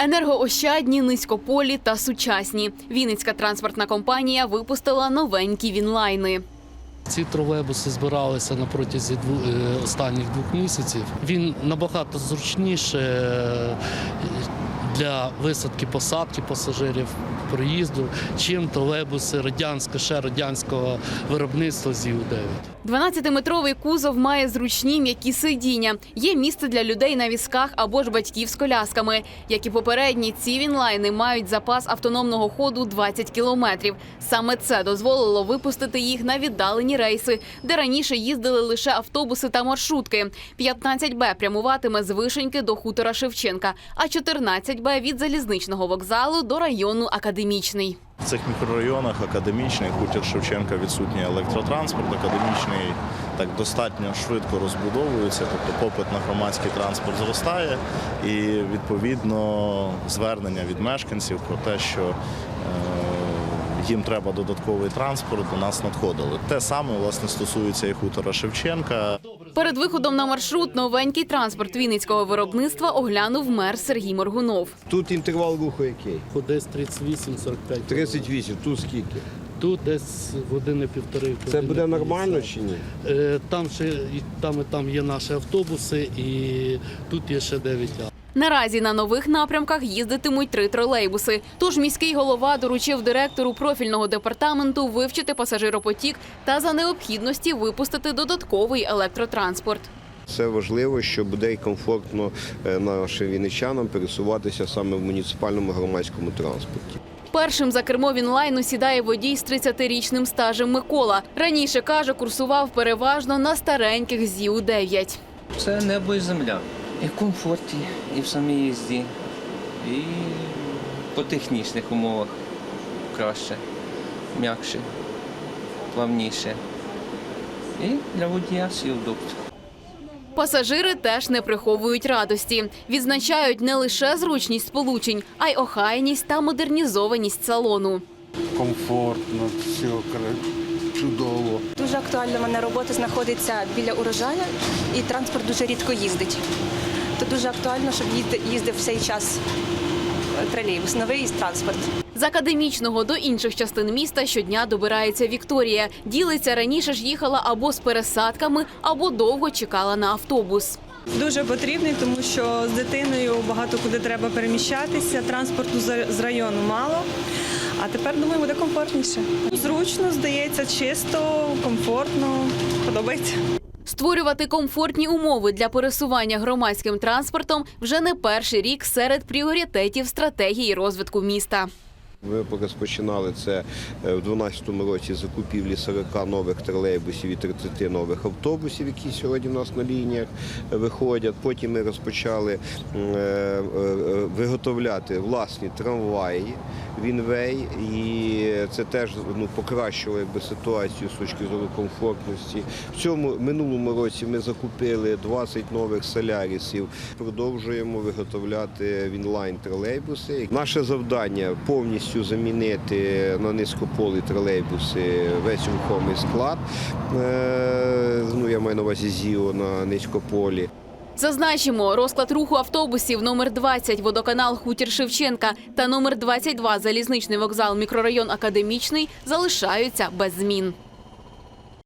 Енергоощадні, низькополі та сучасні. Вінницька транспортна компанія випустила новенькі вінлайни. Ці тролейбуси збиралися на протязі е, останніх двох місяців. Він набагато зручніше для висадки посадки пасажирів проїзду, чим тролейбуси радянського ще радянського виробництва ЗІУ-9. 12-метровий кузов має зручні м'які сидіння. Є місце для людей на візках або ж батьків з колясками. Як і попередні, ці вінлайни мають запас автономного ходу 20 кілометрів. Саме це дозволило випустити їх на віддалені рейси, де раніше їздили лише автобуси та маршрутки. 15Б прямуватиме з Вишеньки до хутора Шевченка, а 14Б від залізничного вокзалу до району Академічний. В цих мікрорайонах академічний хутір Шевченка відсутній електротранспорт. Академічний так достатньо швидко розбудовується, тобто попит на громадський транспорт зростає, і відповідно звернення від мешканців про те, що е, їм треба додатковий транспорт, до нас надходили. Те саме власне стосується і хутора Шевченка. Перед виходом на маршрут новенький транспорт вінницького виробництва оглянув мер Сергій Моргунов. Тут інтервал руху який? Десь 38-45. 38, тут скільки? Тут десь години півтори. Це буде нормально чи ні? Е, Там ще і там, і там є наші автобуси, і тут є ще 9 А. Наразі на нових напрямках їздитимуть три тролейбуси. Тож міський голова доручив директору профільного департаменту вивчити пасажиропотік та за необхідності випустити додатковий електротранспорт. Це важливо, щоб буде й комфортно е, нашим вінничанам пересуватися саме в муніципальному громадському транспорті. Першим за кермо Вінлайну сідає водій з 30-річним стажем Микола. Раніше каже, курсував переважно на стареньких ЗІУ-9. Це небо і земля. І в комфорті, і в самій їзді, і по технічних умовах краще, м'якше, плавніше. І для водія всі удобства. Пасажири теж не приховують радості. Відзначають не лише зручність сполучень, а й охайність та модернізованість салону. комфортно, все чудово. Дуже актуально. У мене робота знаходиться біля урожаю, і транспорт дуже рідко їздить. То дуже актуально, щоб їзди- їздив в цей час е, тролейбус, новий транспорт. З академічного до інших частин міста щодня добирається Вікторія. Ділиться раніше ж їхала або з пересадками, або довго чекала на автобус. Дуже потрібний, тому що з дитиною багато куди треба переміщатися. Транспорту з району мало. А тепер думаю, буде комфортніше. Зручно, здається, чисто, комфортно, подобається. Створювати комфортні умови для пересування громадським транспортом вже не перший рік серед пріоритетів стратегії розвитку міста. Ми розпочинали це е, в 2012 році закупівлі 40 нових тролейбусів і 30 нових автобусів, які сьогодні в нас на лініях виходять. Потім ми розпочали е, е, виготовляти власні трамваї Вінвей, і це теж ну, покращило якби, ситуацію з точки зору комфортності. В цьому минулому році ми закупили 20 нових солярісів. Продовжуємо виготовляти вінлайн тролейбуси. Наше завдання повністю замінити на низькополі тролейбуси весь рухомий склад. Е, Ну, я маю на увазі ЗІО на низькополі. Зазначимо, розклад руху автобусів номер 20 водоканал Хутір Шевченка та номер 22 залізничний вокзал мікрорайон Академічний залишаються без змін.